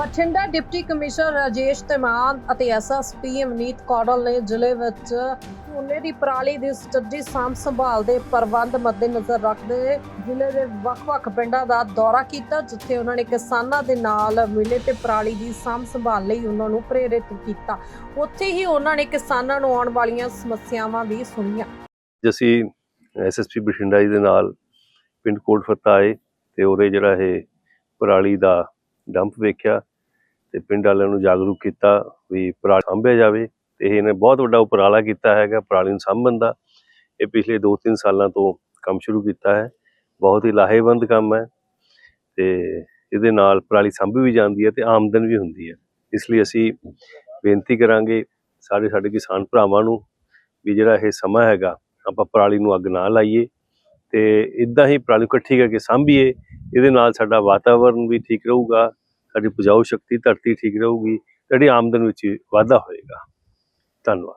Bathinda deputy commissioner Rajesh Dhiman ਅਤੇ SSP Amneet ਕੌਡਲ ਨੇ ਜ਼ਿਲ੍ਹੇ ਵਿੱਚ ਝੋਨੇ ਦੀ ਪਰਾਲੀ ਦੀ ਸਟੱਡੀ ਸਾਂਭ ਸੰਭਾਲ ਦੇ ਪ੍ਰਬੰਧ ਮੱਦੇਨਜ਼ਰ ਰੱਖਦੇ ਜ਼ਿਲ੍ਹੇ ਦੇ ਵੱਖ-ਵੱਖ ਪਿੰਡਾਂ ਦਾ ਦੌਰਾ ਕੀਤਾ, ਜਿੱਥੇ ਉਹਨਾਂ ਨੇ ਕਿਸਾਨਾਂ ਦੇ ਨਾਲ ਮਿਲੇ ਤੇ ਪਰਾਲੀ ਦੀ ਸਾਂਭ ਸੰਭਾਲ ਲਈ ਉਹਨਾਂ ਨੂੰ ਪ੍ਰੇਰਿਤ ਕੀਤਾ। ਉੱਥੇ ਹੀ ਉਹਨਾਂ ਨੇ ਕਿਸਾਨਾਂ ਨੂੰ ਆਉਣ ਵਾਲੀਆਂ ਸਮੱਸਿਆਵਾਂ ਵੀ ਸੁਣੀਆਂ। ਅੱਜ ਐਸਐਸਪੀ ਬਠਿੰਡਾ ਜੀ ਦੇ ਨਾਲ ਪਿੰਡ ਕੋਟ ਫੱਤਾ ਆਏ ਤੇ ਉਰੇ ਜਿਹੜਾ ਇਹ ਪਰਾਲੀ ਦਾ ਡੰਪ ਵੇਖਿਆ। ਤੇ ਪਿੰਡ ਵਾਲਿਆਂ ਨੂੰ ਜਾਗਰੂਕ ਕੀਤਾ ਵੀ ਪਰਾਲੀ ਸਾਂਭਿਆ ਜਾਵੇ ਤੇ ਇਹਨੇ ਬਹੁਤ ਵੱਡਾ ਉਪਰਾਲਾ ਕੀਤਾ ਹੈਗਾ, ਪਰਾਲੀ ਨੂੰ ਸਾਂਭਣ ਦਾ। ਇਹ ਪਿਛਲੇ 2-3 ਸਾਲਾਂ ਤੋਂ ਕੰਮ ਸ਼ੁਰੂ ਕੀਤਾ ਹੈ। ਬਹੁਤ ਹੀ ਲਾਹੇਵੰਦ ਕੰਮ ਹੈ ਤੇ ਇਹਦੇ ਨਾਲ ਪਰਾਲੀ ਸਾਂਭੀ ਵੀ ਜਾਂਦੀ ਹੈ ਤੇ ਆਮਦਨ ਵੀ ਹੁੰਦੀ ਹੈ। ਇਸ ਲਈ ਅਸੀਂ ਬੇਨਤੀ ਕਰਾਂਗੇ ਸਾਰੇ ਸਾਡੇ ਕਿਸਾਨ ਭਰਾਵਾਂ ਨੂੰ ਵੀ ਜਿਹੜਾ ਇਹ ਸਮਾਂ ਹੈਗਾ, ਆਪਾਂ ਪਰਾਲੀ ਨੂੰ ਅੱਗ ਨਾ ਲਾਈਏ ਤੇ ਇਦਾਂ ਹੀ ਪਰਾਲੀ ਇਕੱਠੀ ਕਰਕੇ ਸਾਂਭੀਏ। ਇਹਦੇ ਨਾਲ ਸਾਡਾ ਵਾਤਾਵਰਨ ਵੀ ਠੀਕ ਰਹੂਗਾ। ਸਾਡੀ ਉਪਜਾਊ ਸ਼ਕਤੀ ਧਰਤੀ ਠੀਕ ਰਹੂਗੀ ਸਾਡੀ ਆਮਦਨ ਵਿੱਚ ਵੀ ਵਾਧਾ ਹੋਏਗਾ। ਧੰਨਵਾਦ।